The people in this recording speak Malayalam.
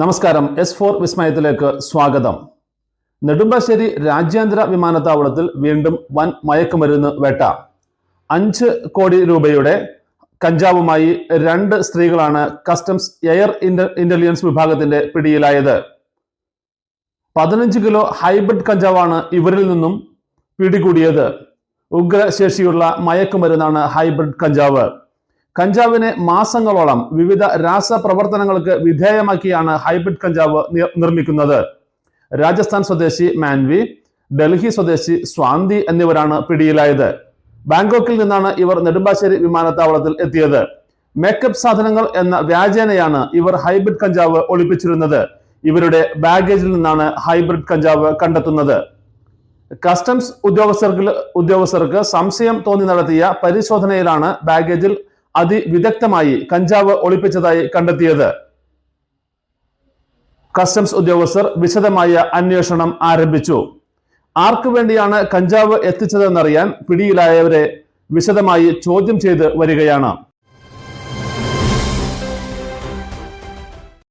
നമസ്കാരം. എസ് ഫോർ വിസ്മയത്തിലേക്ക് സ്വാഗതം. നെടുമ്പാശ്ശേരി രാജ്യാന്തര വിമാനത്താവളത്തിൽ വീണ്ടും വൻ മയക്കുമരുന്ന് വേട്ട. അഞ്ച് കോടി രൂപയുടെ കഞ്ചാവുമായി രണ്ട് സ്ത്രീകളാണ് കസ്റ്റംസ് എയർ ഇന്റലിജൻസ് വിഭാഗത്തിന്റെ പിടിയിലായത്. പതിനഞ്ച് കിലോ ഹൈബ്രിഡ് കഞ്ചാവാണ് ഇവരിൽ നിന്നും പിടികൂടിയത്. ഉഗ്രശേഷിയുള്ള മയക്കുമരുന്നാണ് ഹൈബ്രിഡ് കഞ്ചാവ്. കഞ്ചാവിനെ മാസങ്ങളോളം വിവിധ രാസപ്രവർത്തനങ്ങൾക്ക് വിധേയമാക്കിയാണ് ഹൈബ്രിഡ് കഞ്ചാവ് നിർമ്മിക്കുന്നത്. രാജസ്ഥാൻ സ്വദേശി മാൻവി ഡൽഹി സ്വദേശി സ്വാന്തി എന്നിവരാണ് പിടിയിലായത്. ബാങ്കോക്കിൽ നിന്നാണ് ഇവർ നെടുമ്പാശ്ശേരി വിമാനത്താവളത്തിൽ എത്തിയത്. മേക്കപ്പ് സാധനങ്ങൾ എന്ന വ്യാജേനയാണ് ഇവർ ഹൈബ്രിഡ് കഞ്ചാവ് ഒളിപ്പിച്ചിരുന്നത്. ഇവരുടെ ബാഗേജിൽ നിന്നാണ് ഹൈബ്രിഡ് കഞ്ചാവ് കണ്ടെത്തുന്നത്. കസ്റ്റംസ് ഉദ്യോഗസ്ഥർക്ക് ഉദ്യോഗസ്ഥർക്ക് സംശയം തോന്നി നടത്തിയ പരിശോധനയിലാണ് ബാഗേജിൽ അതിവിദഗ്ധമായി കഞ്ചാവ് ഒളിപ്പിച്ചതായി കണ്ടെത്തിയത്. കസ്റ്റംസ് ഉദ്യോഗസ്ഥർ വിശദമായ അന്വേഷണം ആരംഭിച്ചു. ആർക്കു വേണ്ടിയാണ് കഞ്ചാവ് എത്തിച്ചതെന്നറിയാൻ പിടിയിലായവരെ വിശദമായി ചോദ്യം ചെയ്ത് വരികയാണ്.